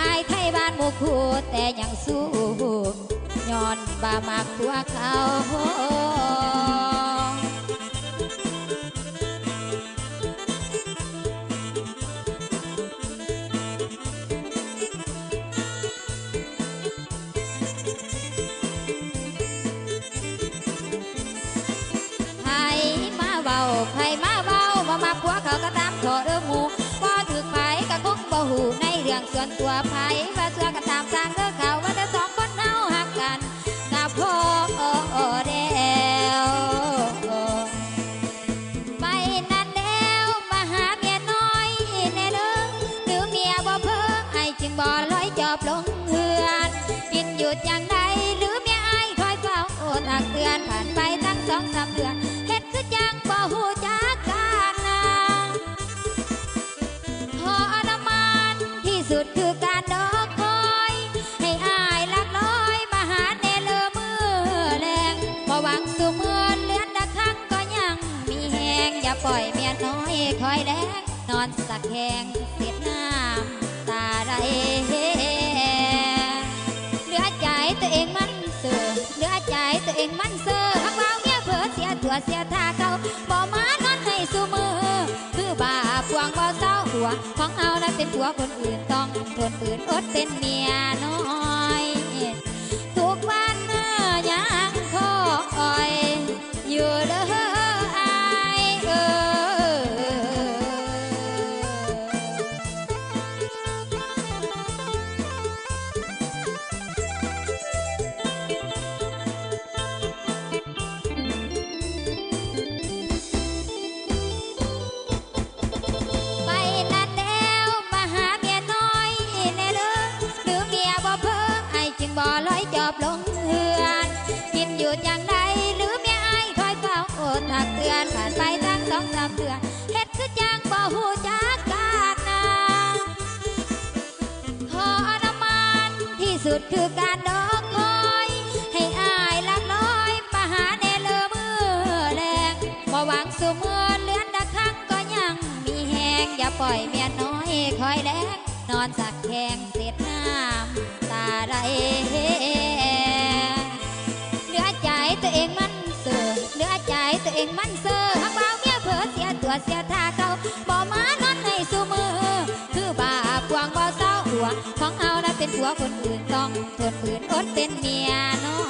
อายไทยบ้านโมคูแต่ยังสู้ย้อนบามักตัวเขา รื่องส่วนตัวไผว่าเชื่อก็ตามสร้างเด้อเขาว่าแต่สองคนเฮาหักกันกับพ่อเดวไปนั่นแล้วมาหาเมียน้อยแน่เด้อหรือเมียบ่เพิ่งไอ้จึงบ่ลอยจอบลงเฮือนกินหยุดอย่างใดหรือเมียไอคอยเฝ้าโอตักเตือนผ่านไปตั้งสองสามเดือนเฮ็ดคือจังบ่ฮู้จัก สุดคือการดอกคอย ให้อายลักลอยมาหาแนเลอมือแรงบ่หวังสู่เมื่อเลือนดักครั้งก็ยังมีแหงอย่าปล่อยเมียน้อยคอยแดงนอนสักแหงเสียน้ำตาไหลเหลือใจตัวเองมันเสือเหลือใจตัวเองมันเสือหักเบาเมียเผลอเสียตัวเสียท่า ของเอานั้นเป็นผัวคนอื่นต้องทนปืนอดเป็นเมียน้อย อบลงเฮือนกินอยู่อย่างใดหรือเมียไอ้คอยเฝ้าโอดตักเตือนผ่านไปตั้งสองสามเดือนเฮ็ดคือจังบ่ฮู้จักกันนะขออนานที่สุดคือการดอกคอย ให้อายลักลอยมาหาแนเลอมือแรงบ่หวังสู่เมื่อเลือนดักครั้งก็ยังมีแหงอย่าปล่อยเมียน้อยคอยแดงนอนสักแขงเสียดน้ำตาไหล มันเสือหักเบาเมียเผลอเสียตัวเสียท่าเขาบ่มานอนให้สูมือ คือบาปวางบ่เศร้าหัวของเอานะเป็นผัวคนอื่นต้องทนฝืนอดเป็นเมียน้อ